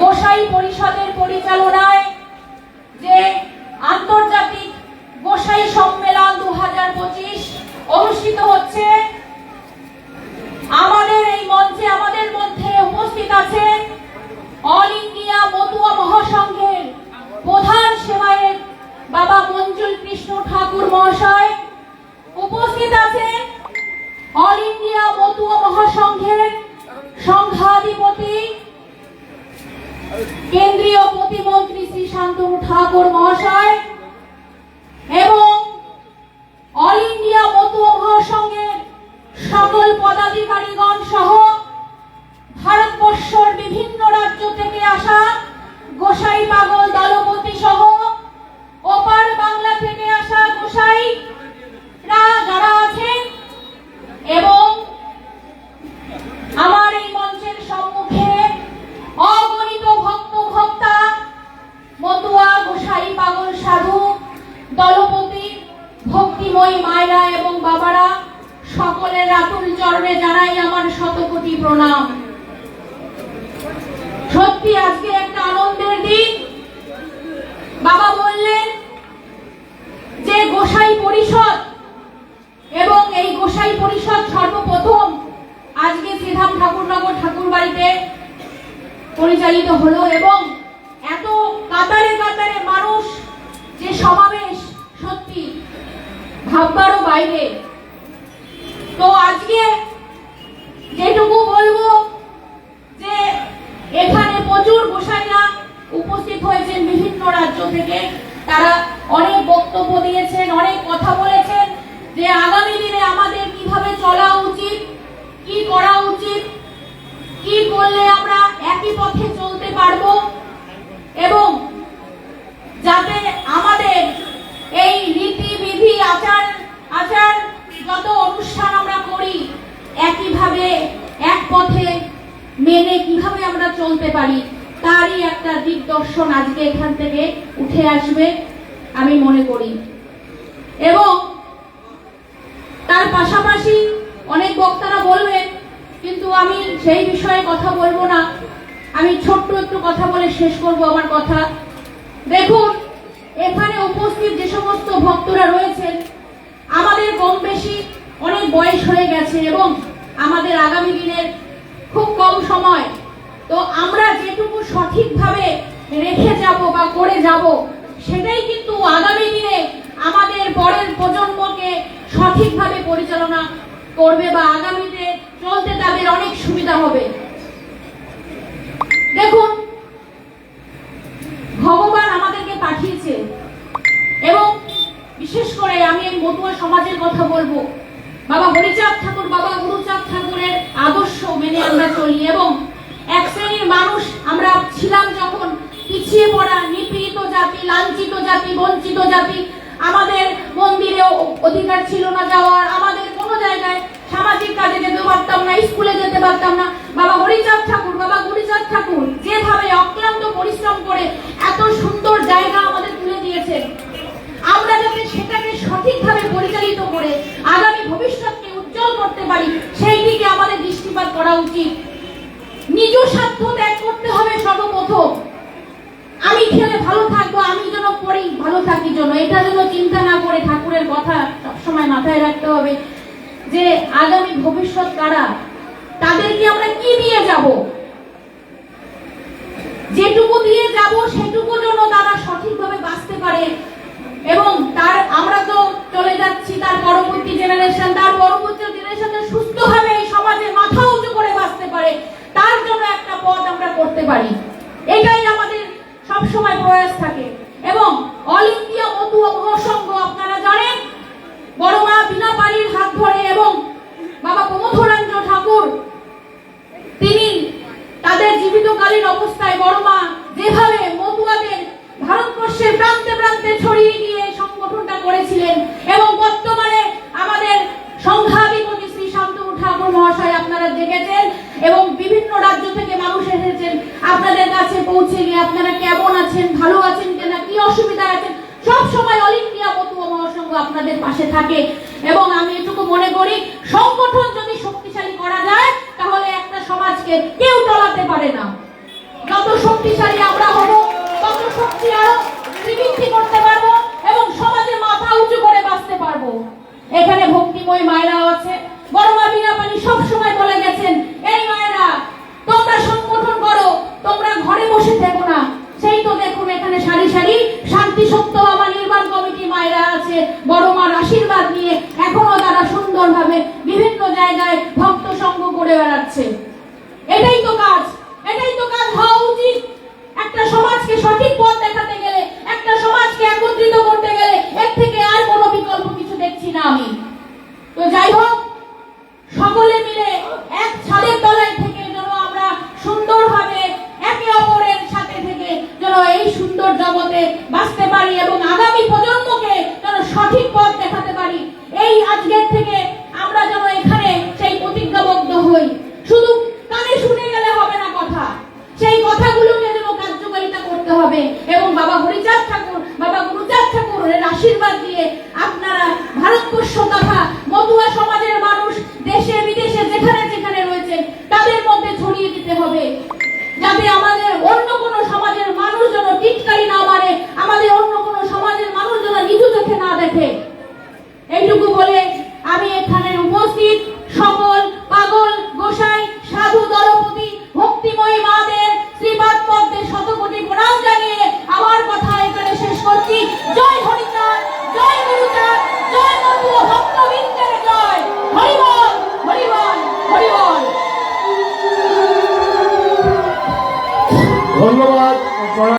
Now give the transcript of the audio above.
গোসাই পরিষদের পরিচালনায় যে আন্তর্জাতিক গোসাই সম্মেলন দু হাজার পঁচিশ অনুষ্ঠিত হচ্ছে, আমাদের এই মঞ্চে, আমাদের মধ্যে উপস্থিত আছেন অল ইন্ডিয়া মতুয়া মহাসংঘের প্রধান সেবায়েত বাবা মঞ্জুল কৃষ্ণ ঠাকুর মহাশয়। উপস্থিত আছেন অল ইন্ডিয়া মতুয়া মহাসংঘের সংঘাধিপতি কেন্দ্রীয় প্রতিমন্ত্রী শ্রী শান্তনু ঠাকুর মহাশয় এবং অল ইন্ডিয়া মতুয়া মহাসংঘের সকল পদাধিকারীগণ সহ ভারতবর্ষর বিভিন্ন রাজ্য থেকে আসা গোসাই পাগল দলপতি ভক্তিময়ী মায়েরা এবং বাবারা, সকলের আতুল চরণে জানাই আমার শতকোটি প্রণাম। সত্যি আজকে একটা আনন্দের দিন। বাবা বললেন যে গোসাই পরিষদ এবং এই গোসাই পরিষদ সর্বপ্রথম আজকে শ্রীধাম ঠাকুরনগর ঠাকুর বাড়িতে পরিচালিত হলো এবং এত কাতারে কাতারে মানুষ যে সত্যি ভাববারও বাইরে। তো আজকে যেটুকু বলব যে এখানে প্রচুর গোসাইরা উপস্থিত হয়েছেন বিভিন্ন রাজ্য থেকে। তারা অনেক বক্তব্য দিয়েছেন, অনেক কথা বলেছেন যে আগামী দিনে আমাদের কীভাবে চলা উচিত, কি করা উচিত, কি করলে আমরা একই পথে চলতে পারব এবং যাতে আমাদের এই রীতি বিধি আচার আচার যত অনুষ্ঠান আমরা করি একইভাবে এক পথে মেনে কীভাবে আমরা চলতে পারি, তারই একটা দিগদর্শন আজকে এখান থেকে উঠে আসবে আমি মনে করি। এবং তার পাশাপাশি অনেক বক্তারা বলবেন, কিন্তু আমি সেই বিষয়ে কথা বলব না। আমি ছোট্ট একটু কথা বলে শেষ করব আমার কথা। দেখুন, এখানে উপস্থিত যে সমস্ত ভক্তরা রয়েছেন, আমাদের কম বেশি অনেক বয়স হয়ে গেছে এবং আমাদের আগামী দিনের খুব কম সময়। তো আমরা যেটুকু সঠিকভাবে রেখে যাব বা করে যাব, সেটাই কিন্তু আগামী দিনে আমাদের পরের প্রজন্মকে সঠিকভাবে পরিচালনা করবে বা আগামীতে চলতে তাদের অনেক সুবিধা হবে দেখুন ভগবান আমাদেরকে পাঠিয়েছে এবং বিশেষ করে আমি এই মতুয়া সমাজের কথা বলব বাবা হরিচাঁদ ঠাকুর বাবা গুরুচাঁদ ঠাকুরের আদর্শ মেনে আমরা চলি এবং এক শ্রেণির মানুষ আমরা ছিলাম যখন পিছিয়ে পড়া নিপীড়িত জাতি, লাঞ্ছিত জাতি, বঞ্চিত জাতি, আমাদের মন্দিরেও অধিকার ছিল না যাওয়ার। আমাদের কোনো জায়গায় সামাজিক কাজে যেতে পারতাম না, স্কুলে যেতে পারতাম না। বাবা হরিচাঁদ ঠাকুর, বাবা গুরিচাঁদ ঠাকুর যেভাবে অক্লান্ত পরিশ্রম করে এত সুন্দর জায়গা আমাদের তুলে দিয়েছেন, আমরা যাতে সেটাকে সঠিকভাবে পরিচালিত করে আগামী ভবিষ্যৎকে উজ্জ্বল করতে পারি, সেই দিকে আমাদের দৃষ্টিপাত করা উচিত নিজ স্বার্থ ত্যাগ করতে হবে সর্বপ্রথম আমি খেলে ভালো থাকব আমি যেন পরেই ভালো থাকি জন্য। এটা যেন চিন্তা না করে ঠাকুরের কথা সবসময় মাথায় রাখতে হবে যে, আগামী ভবিষ্যৎ কারা? তাদেরকে আমরা কি দিয়ে যাব? যেটুকু দিয়ে যাব, সেটুকু যেন তারা সঠিকভাবে বাঁচতে পারে। এবং তার, আমরা তো চলে যাচ্ছি, তার পরবর্তী জেনারেশন তার পরবর্তী জেনারেশন সুস্থভাবে এই সমাজে মাথা উঁচু করে বাঁচতে পারে। তার জন্য একটা পথ আমরা করতে পারি। এটাই আমাদের সব সময় প্রয়াস থাকে। অল ইন্ডিয়া মতুয়া মহাসংঘ, আপনারা জানেন বড় মা বিনা পাড়ির হাত ধরে এবং বাবা প্রমথরাঞ্জ ঠাকুর, তিনি তাদের জীবিতকালীন অবস্থায় বড় মা যেভাবে মতুয়াদের ভারতবর্ষের প্রান্তে প্রান্তে ছড়িয়ে এই সংগঠনটা করেছিলেন থাকে। এবং আমি এটুকু মনে করি, সংগঠন যদি শক্তিশালী করা যায়, তাহলে একটা সমাজকে কেউ টলাতে পারে না। যত শক্তিশালী আমরা হব, তত শক্তি আরও শ্রীবৃদ্ধি করতে পারব এবং সমাজের মাথা উঁচু করে বাঁচতে পারব। এখানে ভক্তিময় মায়েরাও আছে। বড়মা বিনাপানি সবসময় বলে গেছেন, এই মায়েরা, তোমরা সংগঠন করো, তোমরা ঘরে বসে থাকো না। সেই তো দেখুন এখানে সারি সারি শান্তি সত্য বাবা নির্মাণ কমিটি মায়েরা আছে, বড় তারা সুন্দরভাবে বিভিন্ন জায়গায় ভক্ত সঙ্গ করে বেড়াচ্ছে। এটাই তো কাজ, এটাই তো কাজ হওয়া উচিত। একটা সমাজকে সঠিক পথ দেখাতে গেলে, একটা সমাজকে একত্রিত করতে গেলে এর থেকে আর কোনো বিকল্প কিছু দেখছি না আমি। তো যাই হোক, সকলে মিলে এক ছাদের তলায় থেকে যেন আমরা সুন্দরভাবে একে অপরের সাথে থেকে যেন এই সুন্দর জগতে বাঁচতে পারি এবং আগামী প্রজন্মকে যেন সঠিক পথ দেখাতে পারি, এই আজকের থেকে আমরা যেন এখানে সেই প্রতিজ্ঞাবদ্ধ হই শুধু কানে শুনে গেলে হবে না কথা সেই কথাগুলোকে যেন কার্যকারিতা করতে হবে এবং বাবা হরিচাঁদ ঠাকুর বাবা গুরুচাঁদ ঠাকুরের আশীর্বাদ দিয়ে আপনারা ভারতবর্ষ তথা মতুয়া সমাজের মানুষ দেশে বিদেশে যেখানে যেখানে রয়েছেন তাদের মধ্যে ছড়িয়ে দিতে হবে যাতে আমাদের অন্য কোনো সমাজের মানুষ যেন টিটকারি না মারে, আমাদের অন্য কোনো সমাজের মানুষ যেন নিচু চোখে না দেখে। ধন্যবাদ।